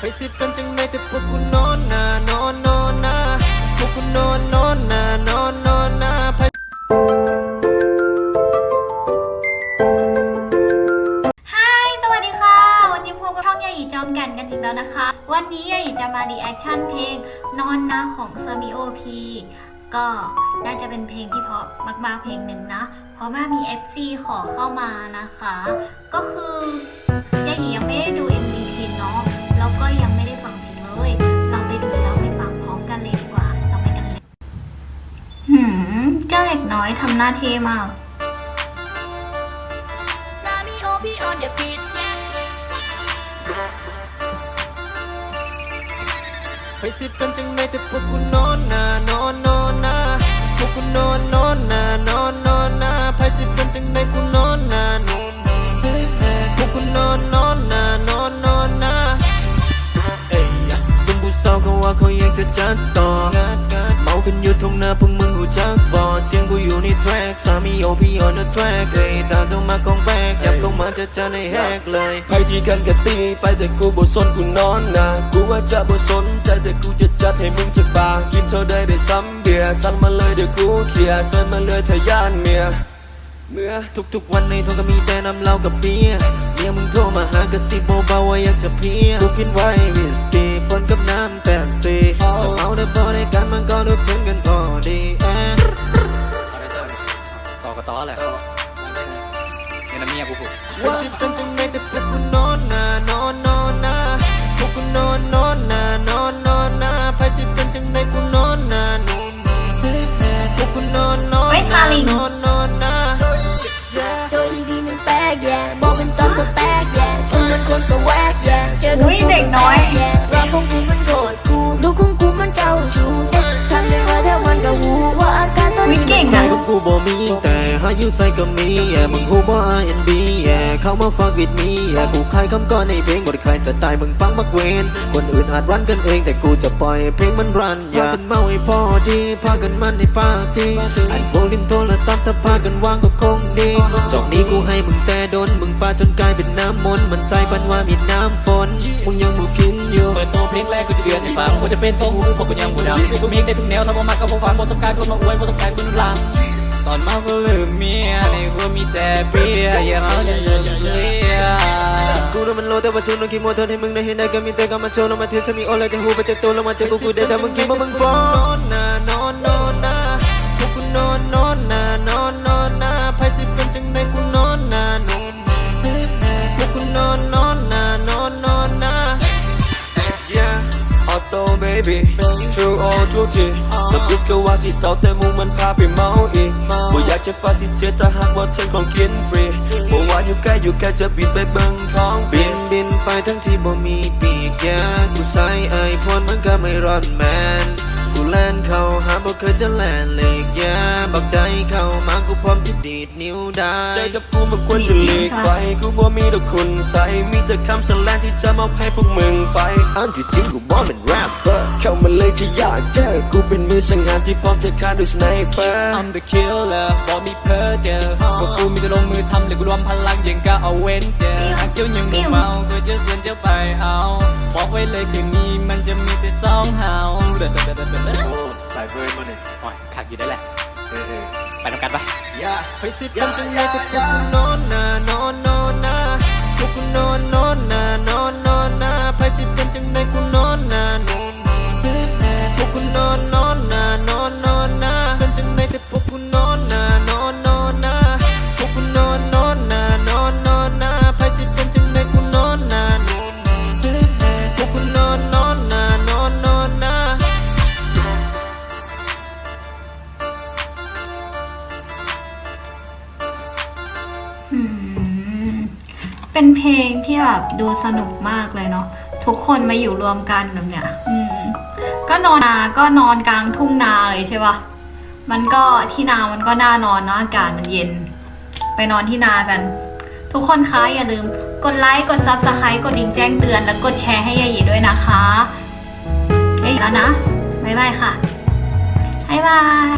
ไปสิบกันจังไหนแต่พวกกูนอนนานอนนอนนาพวกกูนอนนอนนานอนนอนนาไปไฮสวัสดีค่ะ วันนี้พบกับช่องยาหยีจอมก่นกันอีกแล้วนะคะ วันนี้ยาหยีจะมารีแอคชั่นเพลงนอนนะของซามิโอพีก็น่าจะเป็นเพลงที่เพราะมากๆเพลงหนึ่งนะ เพราะว่ามี FC ขอเข้ามานะคะ ก็คือ น้อยทำหน้าเท่มากสามีโอพี่ออนเดี๋ยวผิดไปสิบกันจังไหนแต่พวกกูนอนนานอนนอนนาพวกกูนอนนอนนานอนนอนนาไปสิบกันจังไหนกูนอนนานอนพวกกูนอนนอนนานอนนอนนาเอ้ยสมบูรณ์สาวก็ว่าเขาอยากจะจัดต่อเมากันอยู่ตรงหน้าพวกมึงหู จักบ่เสียงกูอยู่ในแทร็กสามีโอพีออนเดอะแทร็กเอ้ยตาเจ้ามาของแบกยับลงมาจะจะในแหกเลยไปที่กันกะตีไปแต่กูบ่สนกูนอนนะกูว่าจะบ่สนใจแต่กูจะจัดให้มึงจะบางกินเท่าได้ได้ซ้ำเบียร์สั่งมาเลยเดี๋ยวกูเคลียร์เสิร์ฟมาเลยทะยานเมียเมื่อทุกๆวันในโทรก็มีแต่น้ำเหล้ากับเบียร์เมียมึงโทรมาหากระซิบเบาๆว่าอยากจะเพลียกูกินไวน์วิสกี้ปนกับน้ำแป๊บซี่จะเมาได้พอได้กั ต่อก็ต่อแหละเงินน้ำเมียกูกูว่าสิบจนจังไหนแต่พวกกูนอนนานอนนอนนาพวกกูนอนนอนนานอนนอนนาไปสิบกันจังไหนกูนอนนานอนพวกกูนอนนอนเว้ยทาลิงนอนนอนนาโดยที่พี่มันแปลกแย่บอกเป็นตอนสแต็กแย่กูมันคนสวักแย่เจอกับอุ๊ยเด็กน้อยแย่รักของกูมันโกรธกูดูของกูมันเจ้าชู้ อยู่ใส่ก็มีแย่มึงหูบ่ R&B แย่เข้ามาฟังวิดมีแย่กูคายคำก่อนในเพลงบ่ได้คายสไตล์มึงฟังมักเวนคนอื่นอาจรันกันเองแต่กูจะปล่อยเพลงมันรันอย่ากันเมาให้พอดีพากันมันในปาร์ตี้ไอ้พวกลิ้นโทรศัพท์ถ้าพากันวางก็คงดีจอกนี้กูให้มึงแต่โดนมึงปาจนกลายเป็นน้ำมนต์มันใส่ปันว่ามีน้ำฝนมึงยังบ่กินอยู่เปิดตัวเพลงแรกกูจะเดือนให้ฟังกูจะเป็นตัวหูพวกกูยังบูดำกูมีได้ทุกแนวถ้าบ่มักก็บ่ฟังบ่ต้องการคนมาอวยบ่ต้องการคนรังตอนเมาก็ลืม เมียในหัวมีแต่เบียร์อย่าเอาอย่าเบียกูรู้มันโลแต่ว่าสูนต้องคิดโมทนให้มึงได้เห็นได้ก็มีแต่ก็มาโชว์ลงมาเทียนสมีโอแล้วจะหูไปเจ็บตัวลงมาเจอกูกูได้แต่มึงคิดว่ามึงฟ้อนนานอนนอนนาพวกกูนอนนอนนานอนนอนนาไพ่สิเป็นจังได้กูนอนนานอนพวกกูนอนนอนนานอนนอนนา yeah auto baby true all true ที่สมยุกก็ว่าที่เศร้าแต่มึงมันพาไปเมาอีก จะปฏิเสธถ้าหากว่าเธอของกินฟรีบ่ว่าอยู่ใกล้อยู่แกลจะบินไปเบิ่งท้องบินบินไปทั้งที่บ่มีปีกแย่กูใส่ไอพ่นมันก็ไม่รอดแมน แล่นเข้าหาบ่เคยจะแล่นเล็กแย่บักใดเข้ามากูพร้อมจะดีดนิ้วได้ ใจกับกูมันควรจะหลีกไปกูบ่มีดอกคุณใส่มีแต่คำสแลงที่จะมอบให้พวกมึงไปอันที่จริงกูบ่เป็นแรปเปอร์เข้ามาเลยที่อยากเจอกูเป็นมือสังหารที่พร้อมจะฆ่าด้วยสไนเปอร์ I'm the killer บอกมีเพ้อเจอพวกกูมีแต่ลงมือทำหรือกูรวมพลังยังก็เอาเว้นเจอหากเจ้ายังบ่เมาก็จะเสียนเจ้าไปเอาบอกไว้เลยคืนนี้มันจะมีแต่สองเฮาเด้อเด้อเด้อเด้อเด้อสายเบิร์นมาหนึ่งโอ้ยขักอยู่ได้แหละไปทำกันปะไปสิบกันจังเลยแต่พวกกูนอนนานอนนอนนาพวกกูนอนนอนนา เป็นเพลงที่แบบดูสนุกมากเลยเนาะทุกคนมาอยู่รวมกันแบบเนี้ยอืมก็นอนนาก็นอนกลางทุ่งนาเลยใช่ปะมันก็ที่นามันก็น่านอนเนาะอากาศมันเย็น ไปนอนที่นากัน ทุกคนคะอย่าลืม กดไลค์กดซับสไครต์กดดิ่งแจ้งเตือน แล้วกดแชร์ให้ยายหยีด้วยนะคะยายหยีแล้วนะบ๊ายบายค่ะบ๊ายบาย